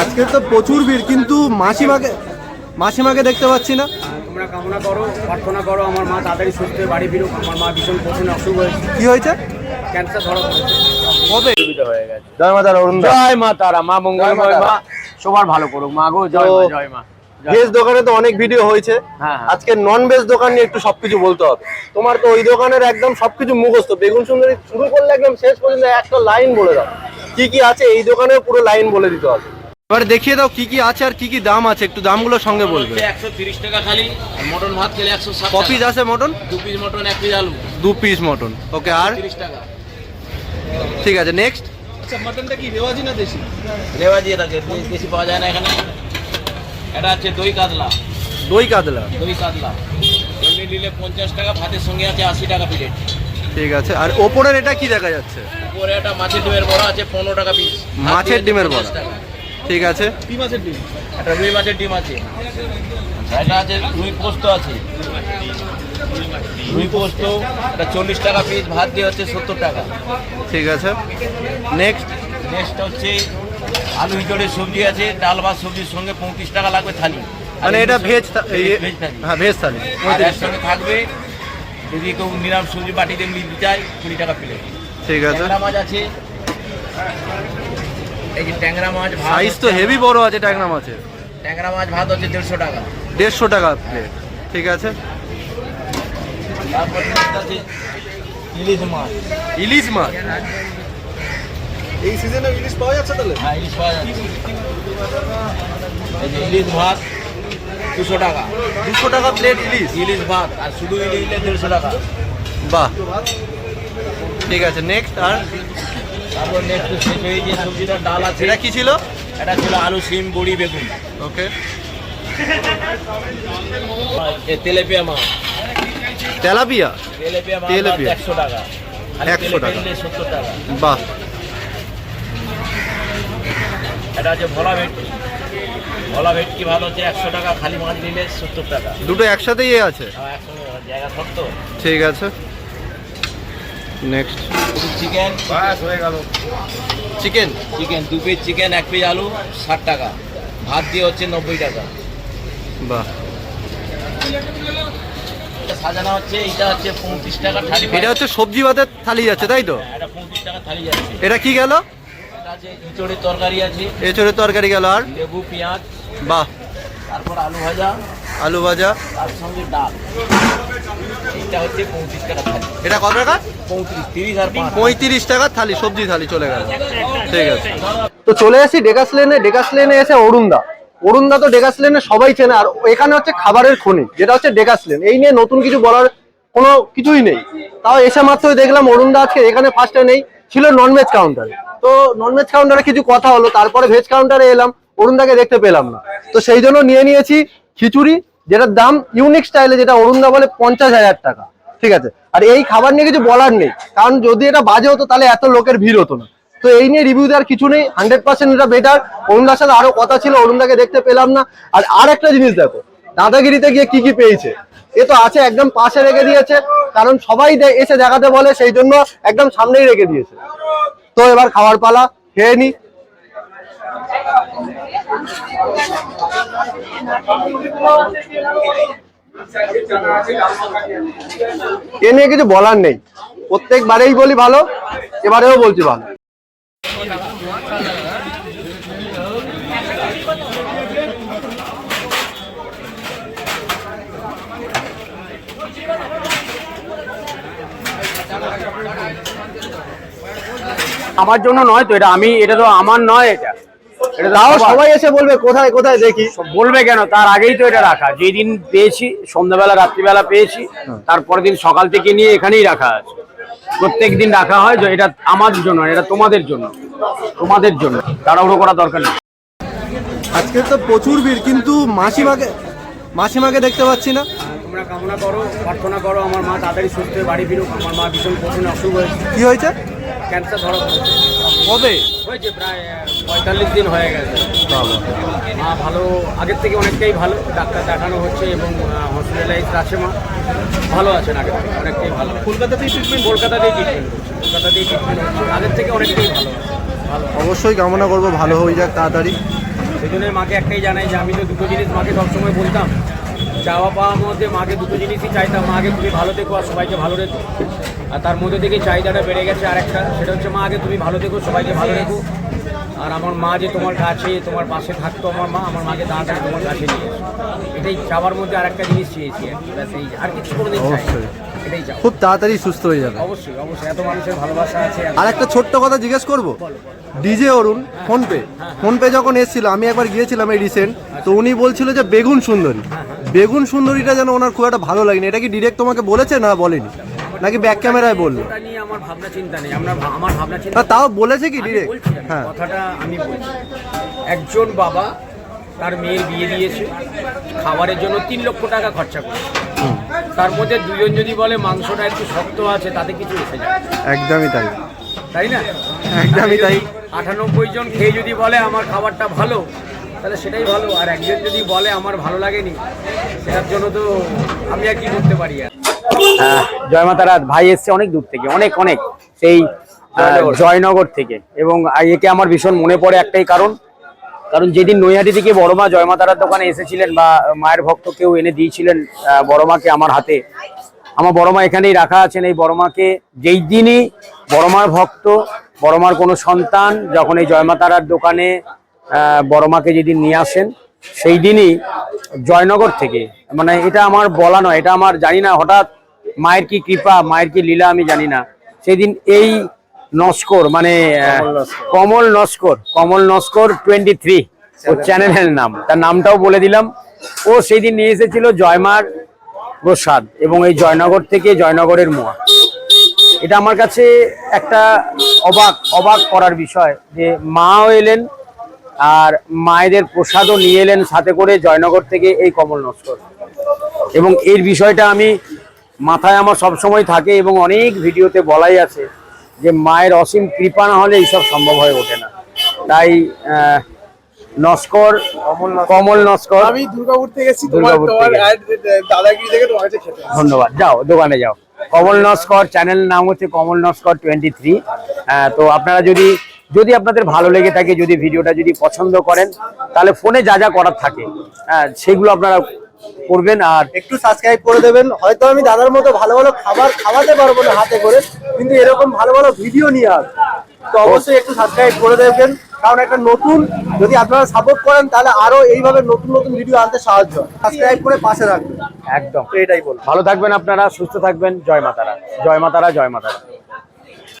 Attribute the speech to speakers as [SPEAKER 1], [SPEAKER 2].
[SPEAKER 1] আজকে তো প্রচুর ভিড় কিন্তু মাসিমাকে মাসিমাকে দেখতে পাচ্ছি না।
[SPEAKER 2] তোমরা কামনা করো প্রার্থনা করো আমার মা তাড়াতাড়ি সুস্থ হয়ে বাড়ি ফিরুক আমার মা ভীষণ কঠিন অসুখ হয়েছে।
[SPEAKER 1] কি হয়েছে?
[SPEAKER 2] ক্যান্সার ধরা পড়েছে।
[SPEAKER 1] কবে?
[SPEAKER 2] হয়ে গেছে।
[SPEAKER 1] জয় মাতা অরুণ
[SPEAKER 2] জয় মা তারা মা মঙ্গলময়
[SPEAKER 1] মা
[SPEAKER 2] মা। সবার ভালো করুক মা গো জয় মা জয় মা
[SPEAKER 1] ভেজ দোকানে তো অনেক ভিডিও হয়েছে।
[SPEAKER 2] হ্যাঁ, হ্যাঁ।
[SPEAKER 1] আজকে নন ভেজ দোকান নিয়ে একটু সবকিছু বলতে হবে। তোমার তো ওই দোকানের একদম সবকিছু মুখস্থ। বেগুন সুন্দরী শুরু করলে একদম শেষ পর্যন্ত একটা লাইন বলে দাও। কি কি আছে? এই দোকানে পুরো লাইন বলে দিতে হবে। এবার দেখিয়ে দাও কি কি আছে আর কি কি দাম আছে একটু দামগুলো সঙ্গে বলবে।
[SPEAKER 3] একশো তিরিশ টাকা খালি মটন ভাত খেলে একশো ষাট
[SPEAKER 1] ক পিস আছে মটন?
[SPEAKER 3] দু পিস মটন এক পিস আলু।
[SPEAKER 1] দু পিস মটন। ওকে আর?
[SPEAKER 3] তিরিশ টাকা।
[SPEAKER 1] ঠিক আছে নেক্সট কি
[SPEAKER 3] রেওয়াজি না এটা যে বেশি পাওয়া যায় না এখানে। এটা হচ্ছে দই কাতলা।
[SPEAKER 1] দই কাতলা?
[SPEAKER 3] দই কাতলা। এমনি নিলে পঞ্চাশ টাকা ভাতের সঙ্গে আছে আশি টাকা প্লেট
[SPEAKER 1] ঠিক আছে আর ওপরের এটা কি দেখা যাচ্ছে?
[SPEAKER 3] উপরে একটা মাছের ডিমের বড়া আছে পনেরো টাকা পিস
[SPEAKER 1] মাছের ডিমের বড়া। ঠিক আছে।
[SPEAKER 3] একটা রুই মাছের ডিম আছে। এটা আছে রুই পোস্ত আছে। রুই পোস্ত এটা চল্লিশ টাকা পিস ভাত দিয়ে হচ্ছে সত্তর টাকা।
[SPEAKER 1] ঠিক আছে। নেক্সট
[SPEAKER 3] নেক্সট হচ্ছে আলু হিচড়ের সবজি আছে ডাল ভাত সবজির সঙ্গে পঁয়ত্রিশ টাকা লাগবে থালি।
[SPEAKER 1] মানে এটা ভেজ হ্যাঁ ভেজ থালি।
[SPEAKER 3] এর সঙ্গে থাকবে যদি কেউ নিরামিষ সবজি বাটিতে নিতে চায় কুড়ি টাকা প্লেট
[SPEAKER 1] ঠিক আছে।
[SPEAKER 3] মাছ আছে। এই যে ট্যাংরা মাছ ভাত
[SPEAKER 1] সাইজ তো হেভি বড় আছে ট্যাংরা মাছের।
[SPEAKER 3] ট্যাংরা মাছ ভাত হচ্ছে দেড়শো টাকা।
[SPEAKER 1] দেড়শো টাকা প্লেট ঠিক আছে?
[SPEAKER 3] তারপরে আছে ইলিশ মাছ।
[SPEAKER 1] ইলিশ মাছ? এই সিজনে ইলিশ পাওয়া যাচ্ছে তাহলে?
[SPEAKER 3] হ্যাঁ ইলিশ পাওয়া যাচ্ছে। এই যে ইলিশ ভাত দুশো টাকা।
[SPEAKER 1] দুশো টাকা প্লেট ইলিশ।
[SPEAKER 3] ইলিশ ভাত আর শুধু ইলিশ দেড়শো টাকা।
[SPEAKER 1] বাহ। ঠিক আছে নেক্সট আর
[SPEAKER 3] তারপর নেক্সট শেষ হয়ে যে সবজিটা ডাল আছে।
[SPEAKER 1] এটা কি ছিল?
[SPEAKER 3] এটা ছিল আলু সিম বড়ি বেগুন।
[SPEAKER 1] ওকে।
[SPEAKER 3] এ তেলেপিয়া মাছ।
[SPEAKER 1] তেলাপিয়া?
[SPEAKER 3] তেলেপিয়া
[SPEAKER 1] তেলাপিয়া।
[SPEAKER 3] একশো টাকা।
[SPEAKER 1] 100 টাকা।
[SPEAKER 3] সত্তর টাকা।
[SPEAKER 1] বাহ।
[SPEAKER 3] এটা আছে ভোলা ভেটকি। ভোলা ভেটকি ভালো হচ্ছে একশো টাকা খালি মাছ নিলে সত্তর টাকা।
[SPEAKER 1] দুটো একসাথেই আছে?
[SPEAKER 3] শক্ত।
[SPEAKER 1] ঠিক আছে। নেক্সট
[SPEAKER 3] চিকেন
[SPEAKER 2] হয়ে গেল।
[SPEAKER 1] চিকেন
[SPEAKER 3] চিকেন দু পিস চিকেন এক পিস আলু ষাট টাকা। ভাত দিয়ে হচ্ছে নব্বই টাকা।
[SPEAKER 1] বাহ।
[SPEAKER 3] এটা সাজানো হচ্ছে এটা হচ্ছে পঁয়ত্রিশ টাকা থালি
[SPEAKER 1] এটা হচ্ছে সবজি ভাতের থালি যাচ্ছে তাই তো?
[SPEAKER 3] এটা পঁয়ত্রিশ টাকা থালি যাচ্ছে।
[SPEAKER 1] এটা কি গেল?
[SPEAKER 3] এটা তরকারি আছে।
[SPEAKER 1] এছাড়ে তরকারি গেল আর?
[SPEAKER 3] লেবু পেঁয়াজ।
[SPEAKER 1] বাহ।
[SPEAKER 3] তারপর আলু ভাজা।
[SPEAKER 1] আলু ভাজা।
[SPEAKER 3] তার সঙ্গে ডাল। এটা হচ্ছে পঁয়ত্রিশ টাকা থালি।
[SPEAKER 1] এটা কত টাকা?
[SPEAKER 3] পঁয়ত্রিশ তিরিশ আর
[SPEAKER 1] পঁয়ত্রিশ টাকা থালি সবজি থালি চলে গেল। ঠিক আছে। তো চলে আসি ডেকাস লেনে ডেকাস লেনে এসে অরুণদা। অরুণদা তো ডেকাস লেনে সবাই চেনে আর এখানে হচ্ছে খাবারের খনি যেটা হচ্ছে ডেকাস লেন। এই নিয়ে নতুন কিছু বলার কোনো কিছুই নেই। তাও এসে মাত্রই দেখলাম অরুণদা আজকে এখানে ফার্স্টে নেই ছিল ননভেজ কাউন্টারে তো ননভেজ কাউন্টারে কিছু কথা হলো তারপরে ভেজ কাউন্টারে এলাম অরুণদাকে দেখতে পেলাম না। তো সেই জন্য নিয়ে নিয়েছি খিচুড়ি, যেটার দাম ইউনিক স্টাইলে যেটা অরুণদা বলে পঞ্চাশ হাজার টাকা। ঠিক আছে? আর এই খাবার নিয়ে কিছু বলার নেই। কারণ যদি এটা বাজে হতো, তাহলে এত লোকের ভিড় হতো না। তো এই নিয়ে রিভিউ দেওয়ার কিছু নেই। হান্ড্রেড পার্সেন্ট এটা বেটার অরুণদার সাথে আরও কথা ছিল, অরুণদাকে দেখতে পেলাম না। আর আর একটা জিনিস দেখো, দাদাগিরিতে গিয়ে কি কি পেয়েছে? এ তো আছে, একদম পাশে রেখে দিয়েছে। কারণ সবাই এসে দেখাতে বলে, সেই জন্য একদম সামনেই রেখে দিয়েছে। তো এবার খাওয়ার পালা, খেয়ে নি। এ নিয়ে কিছু বলার নেই। প্রত্যেকবারেই বলি ভালো, এবারেও বলছি ভালো।
[SPEAKER 2] আমার জন্য নয় তো, এটা আমি, এটা তো আমার নয়, এটা।
[SPEAKER 1] তাও সবাই এসে বলবে কোথায় কোথায় দেখি।
[SPEAKER 2] বলবে কেন? তার আগেই তো এটা রাখা। যেদিন পেয়েছি সন্ধ্যাবেলা রাত্রিবেলা পেয়েছি তারপরের দিন সকাল থেকে নিয়ে এখানেই রাখা আছে। প্রত্যেক দিন রাখা হয় যে এটা আমাদের জন্য এটা তোমাদের জন্য তোমাদের জন্য। তাড়াহুড়ো করা দরকার নেই।
[SPEAKER 1] আজকে তো প্রচুর ভিড় কিন্তু মাসিমাকে মাসিমাকে দেখতে পাচ্ছি না।
[SPEAKER 2] তোমরা কামনা করো প্রার্থনা করো আমার মা তাড়াতাড়ি সুস্থ হয়ে বাড়ি ফিরুক আমার মা ভীষণ কঠিন অসুখ হয়েছে।
[SPEAKER 1] কি হয়েছে?
[SPEAKER 2] ক্যান্সার ধরা পড়েছে।
[SPEAKER 1] কবে?
[SPEAKER 2] হয়েছে প্রায় পঁয়তাল্লিশ দিন হয়ে গেছে। মা ভালো আগের থেকে অনেকটাই ভালো ডাক্তার দেখানো হচ্ছে এবং হসপিটালাইজ আছে মা। ভালো আছেন আগের থেকে অনেকটাই ভালো। কলকাতাতেই ট্রিটমেন্ট কলকাতাতেই ট্রিটমেন্ট হচ্ছে কলকাতাতেই ট্রিটমেন্ট হচ্ছে আগের থেকে অনেকটাই ভালো। ভালো।
[SPEAKER 1] অবশ্যই কামনা করব ভালো হয়ে যাক তাড়াতাড়ি।
[SPEAKER 2] সেই জন্য মাকে একটাই জানাই যে আমি তো দুটো জিনিস মাকে সবসময় বলতাম চাওয়া পাওয়ার মধ্যে মাকে দুটো জিনিসই চাইতাম। মা আগে তুমি ভালো থেকো আর সবাইকে ভালো রেখো। আর তার মধ্যে থেকে চাহিদাটা বেড়ে গেছে আর একটা সেটা হচ্ছে মা আগে তুমি ভালো থেকো সবাইকে ভালো রেখো। আর আমার মা যে তোমার কাছে তোমার পাশে থাকতো আমার মা আমার মাকে তাড়াতাড়ি তোমার কাছে নিয়ে এটাই চাওয়ার মধ্যে আর একটা জিনিস চেয়েছি আর কিছু কোনো দিন
[SPEAKER 1] অবশ্যই।
[SPEAKER 2] এটাই চাও
[SPEAKER 1] খুব তাড়াতাড়ি সুস্থ হয়ে যাবে।
[SPEAKER 2] অবশ্যই অবশ্যই এত মানুষের ভালোবাসা আছে
[SPEAKER 1] আর একটা ছোট্ট কথা জিজ্ঞেস করব। ডিজে অরুণ ফোনপে। ফোনপে যখন এসেছিল আমি একবার গিয়েছিলাম এই রিসেন্ট তো উনি বলছিল যে বেগুন সুন্দরী। বেগুন সুন্দরীটা যেন ওনার খুব একটা ভালো লাগেনি। এটা কি ডিরেক্ট তোমাকে বলেছে না বলেনি? নাকি ব্যাক ক্যামেরায় বলল?
[SPEAKER 2] ওটা নিয়ে আমার ভাবনা চিন্তা নেই। আমরা আমার ভাবনা চিন্তা
[SPEAKER 1] তাও বলেছে কি ডিরেক্ট হ্যাঁ।
[SPEAKER 2] কথাটা আমি বলছি। একজন বাবা তার মেয়ের বিয়ে দিয়েছে খাবারের জন্য তিন লক্ষ টাকা খরচা করে তার মধ্যে দুজন যদি বলে মাংসটা একটু শক্ত আছে তাতে কিছু এসে যায়।
[SPEAKER 1] একদমই তাই।
[SPEAKER 2] তাই না?
[SPEAKER 1] একদমই তাই।
[SPEAKER 2] আটানব্বই জন খেয়ে যদি বলে আমার খাবারটা ভালো তাহলে সেটাই ভালো। আর একজন যদি বলে আমার ভালো লাগেনি সেটার জন্য তো আমি আর কি করতে পারি আর? জয় মাতারা ভাই এসছে অনেক দূর থেকে অনেক অনেক। সেই জয়নগর। থেকে। এবং একে আমার ভীষণ মনে পড়ে একটাই কারণ। কারণ যেদিন নৈহাটি থেকে বড় মা জয়মাতারার দোকানে এসেছিলেন বা মায়ের ভক্ত কেউ এনে দিয়েছিলেন আহ, বড় মাকে আমার হাতে আমার বড় মা এখানেই রাখা আছেন। এই বড় মাকে যেই দিনই বড় মার ভক্ত বড় মার কোনো সন্তান যখন এই জয়মাতারার দোকানে আহ, বড় মাকে যেদিন নিয়ে আসেন সেই দিনই জয়নগর থেকে। মানে এটা আমার বলা নয় এটা আমার জানি না হঠাৎ মায়ের কি কৃপা মায়ের কি লীলা আমি জানি না। সেদিন এই নস্কর মানে কমল নস্কর। কমল নস্কর টোয়েন্টি থ্রি ওর চ্যানেলের নাম। তার নামটাও বলে দিলাম। ও সেই দিন নিয়ে এসেছিল জয়মার প্রসাদ এবং এই জয়নগর থেকে জয়নগরের মোয়া। এটা আমার কাছে একটা অবাক অবাক করার বিষয় যে মাও এলেন আর মায়েদের প্রসাদও নিয়ে এলেন সাথে করে জয়নগর থেকে এই কমল নস্কর। এবং এর বিষয়টা আমি মাথায় আমার সব সময় থাকে এবং অনেক ভিডিওতে বলাই আছে যে মায়ের অসীম কৃপা না হলে এইসব সম্ভব হয়ে ওঠে না। তাই নস্কর কমল নস্কর।
[SPEAKER 4] আমি দুর্গাপুর থেকে এসেছি
[SPEAKER 2] দুর্গাপুর
[SPEAKER 4] তোমার
[SPEAKER 2] থেকে।
[SPEAKER 4] ad, দাদাগিরি থেকে তোমার কাছে খেতে।
[SPEAKER 2] ধন্যবাদ। যাও দোকানে যাও। কমল নস্কর চ্যানেল নাম হচ্ছে কমল নস্কর টোয়েন্টি থ্রি তো আপনারা যদি যদি আপনাদের ভালো লেগে থাকে যদি ভিডিওটা যদি পছন্দ করেন তাহলে ফোনে যা যা করার থাকে হ্যাঁ সেগুলো আপনারা করবেন আর
[SPEAKER 1] একটু সাবস্ক্রাইব করে দেবেন। হয়তো আমি দাদার মতো ভালো ভালো খাবার খাওয়াতে পারব না হাতে করে কিন্তু এরকম ভালো ভালো ভিডিও নিয়ে আস। তো অবশ্যই একটু সাবস্ক্রাইব করে দেবেন। কারণ একটা নতুন যদি আপনারা সাপোর্ট করেন তাহলে আরও এইভাবে নতুন নতুন ভিডিও আনতে সাহায্য সাবস্ক্রাইব করে পাশে রাখবেন।
[SPEAKER 2] একদম।
[SPEAKER 1] এটাই বলব।
[SPEAKER 2] ভালো থাকবেন আপনারা সুস্থ থাকবেন। জয় মাতারা। জয় মাতারা জয় মাতারা।